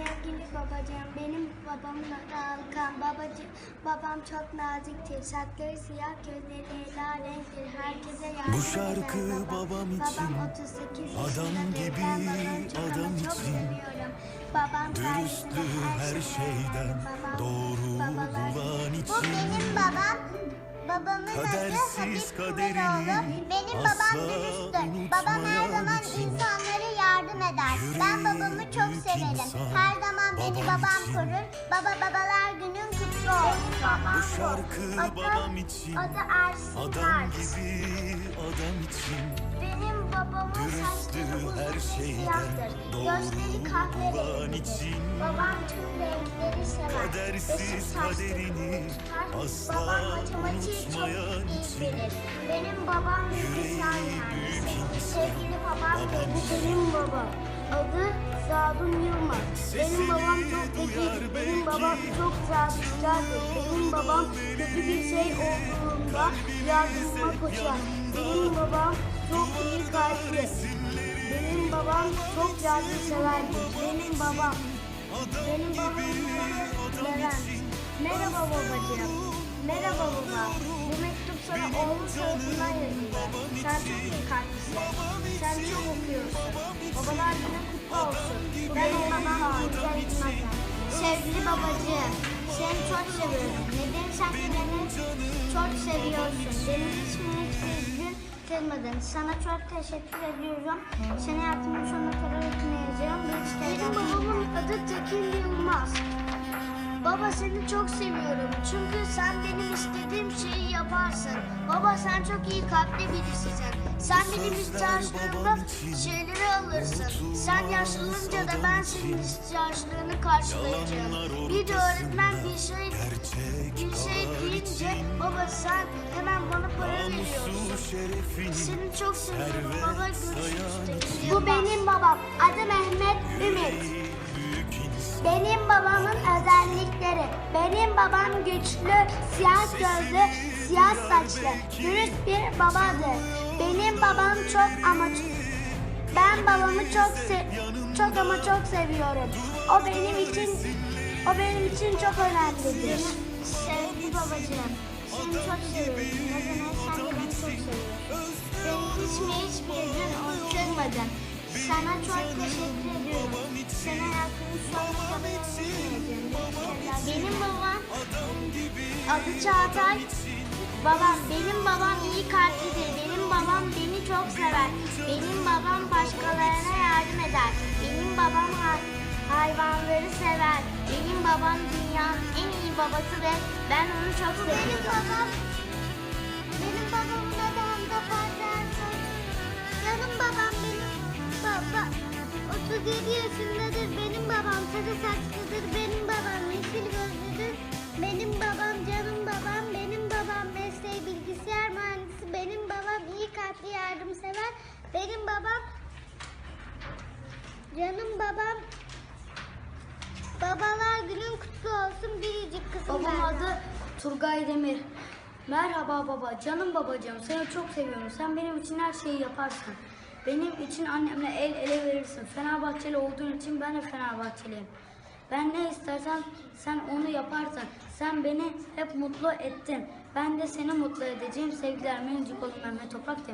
Sevgili babacığım, benim babamın adı Alkan. Babacı, babam çok naziktir. Saçları siyah, gözleri renktir. Herkese yardım Bu şarkı eder babam için, Babam 38 adam gibi çok adam çok için. seviyorum. Babam Dürüstlüğü sayesinde her şeyden. Babam- doğru babalar- bulan Bu için benim babam. Babamın adı Kadersiz Habib kaderini Kumeroğlu. Benim babam asla dürüsttür. Babam her unutmayan zaman için insanlara yardım eder. Ben babamı çok severim. Her zaman beni babam korur. Baba babalar günün kutlu olsun. Bu şarkı babam için, Adı Ersin Adam gibi adam için Benim babamın saçları uzun her şeyden siyahtır. doğru Gözleri kahverengidir. için. Babam. Kadersiz kaderini asla unutmayan için. Benim babam Yüreği büyük insan. Sevgili babam benim babam. Adı Sadun Yılmaz. Benim babam çok zeki, benim babam çok sadıkçadır. Benim babam kötü bir şey olduğunda yardımıma koşar. Benim babam çok iyi kalpli. Benim babam çok yardımseverdir. Benim babam, benim babam Levent. Merhaba babacığım. Merhaba baba. Bu mektup sana oğlum tarafından yazıldı. Sen çok iyi kalplisin. Sen çok okuyorsun. Babalar günü kutlu olsun. Ben olmadan harika gitmezdim. Sevgili babacığım, seni çok seviyorum. Neden sen de beni çok seviyorsun. Benim ismini hiçbir gün kırmadın. Sana çok teşekkür ediyorum. Seni hayatımın sonuna kadar okunayacağım. Benim babamın adı Tekin Yılmaz. Baba seni çok seviyorum. Çünkü sen benim istediğim şeyi yaparsın. Baba sen çok iyi kalpli birisisin. Sen benim ihtiyaçlarımda şeyleri alırsın. Sen yaşlanınca da ben senin ihtiyaçlarını karşılayacağım. Bir de öğretmen bir şey bir şey deyince baba sen hemen bana para veriyorsun. Seni çok seviyorum baba görüşürüz. Bu benim babam. Adı Mehmet Ümit. Benim babamın özellikleri. Benim babam güçlü, siyah gözlü, siyah saçlı, dürüst bir babadır. Benim babam çok ama. Ben babamı çok se çok ama çok seviyorum. O benim için o benim için çok önemlidir. Sevgili babacığım, seni çok seviyorum. Neden sen de beni çok seviyorsun. Beni mi hiçbir gün unutmadın. Sana çok teşekkür ediyorum. Seni hayatımın sonuna kadar unutmayacağım. Benim babam adı Çağatay. Babam, benim babam iyi kalplidir. Benim babam beni çok sever. Benim babam başkalarına yardım eder. Benim babam hay- hayvanları sever. Benim babam dünyanın en iyi babası ve ben onu çok seviyorum. Benim babam, benim babamın adı Hamza Fatih. Canım babam benim baba. 37 yaşındadır. Benim babam sarı saçlıdır. Benim babam Benim babam canım babam Babalar günün kutlu olsun biricik kızım Babam Berna. adı Turgay Demir. Merhaba baba, canım babacığım. Seni çok seviyorum. Sen benim için her şeyi yaparsın. Benim için annemle el ele verirsin. Fenerbahçeli olduğun için ben de Fenerbahçeliyim. Ben ne istersen sen onu yaparsın. Sen beni hep mutlu ettin. Ben de seni mutlu edeceğim. Sevgiler Minicik oğlum Mehmet Toprak